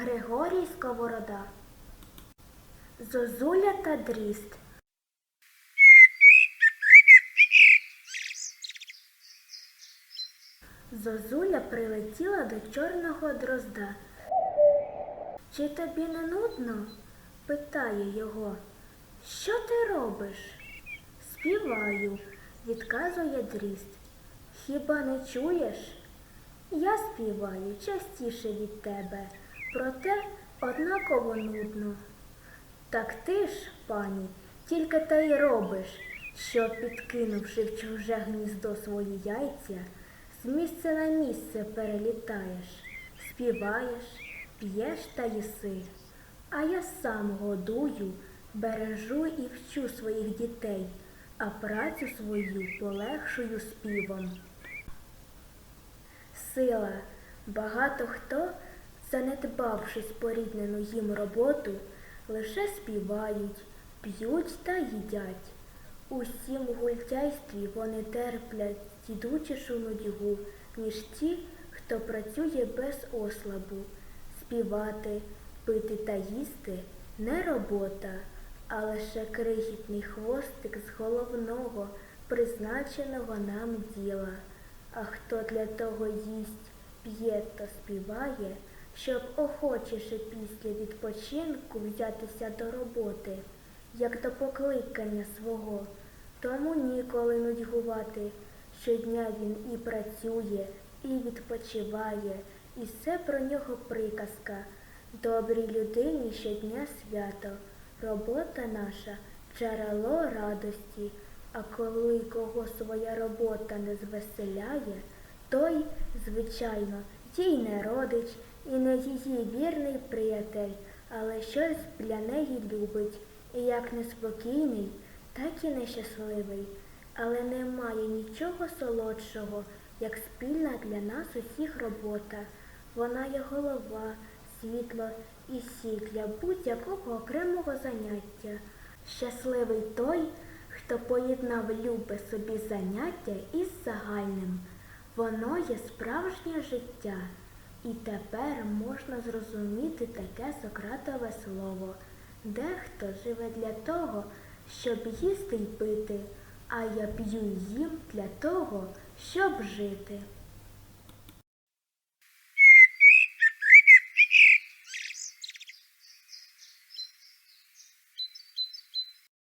Григорій Сковорода. Зозуля та дріст. Зозуля прилетіла до чорного дрозда. Чи тобі не нудно? питає його. Що ти робиш? Співаю, відказує дріст. Хіба не чуєш? Я співаю частіше від тебе, проте однаково нудно. Так ти ж, пані, тільки те й робиш, що, підкинувши в чуже гніздо свої яйця, з місця на місце перелітаєш, співаєш, п'єш та їси. А я сам годую, бережу і вчу своїх дітей, а працю свою полегшую співом. Сила. Багато хто, занедбавши споріднену їм роботу, лише співають, п'ють та їдять. Усім гультяйстві вони терплять тідучішу нудьгу, ніж ті, хто працює без ослабу. Співати, пити та їсти не робота, а лише крихітний хвостик з головного, призначеного нам діла. А хто для того їсть, п'є та співає, щоб охочіше після відпочинку взятися до роботи, як до покликання свого, тому ніколи нудьгувати. Щодня він і працює, і відпочиває, і все про нього приказка. Добрій людині щодня свято, робота наша джерело радості. А коли кого своя робота не звеселяє, той, звичайно, їй не родич і не її вірний приятель, але щось для неї любить, і як неспокійний, так і нещасливий. Але немає нічого солодшого, як спільна для нас усіх робота. Вона є голова, світло і сіль будь-якого окремого заняття. Щасливий той, хто поєднав любе собі заняття із загальним. Воно є справжнє життя. І тепер можна зрозуміти таке Сократове слово. Дехто живе для того, щоб їсти й пити, а я п'ю їм для того, щоб жити.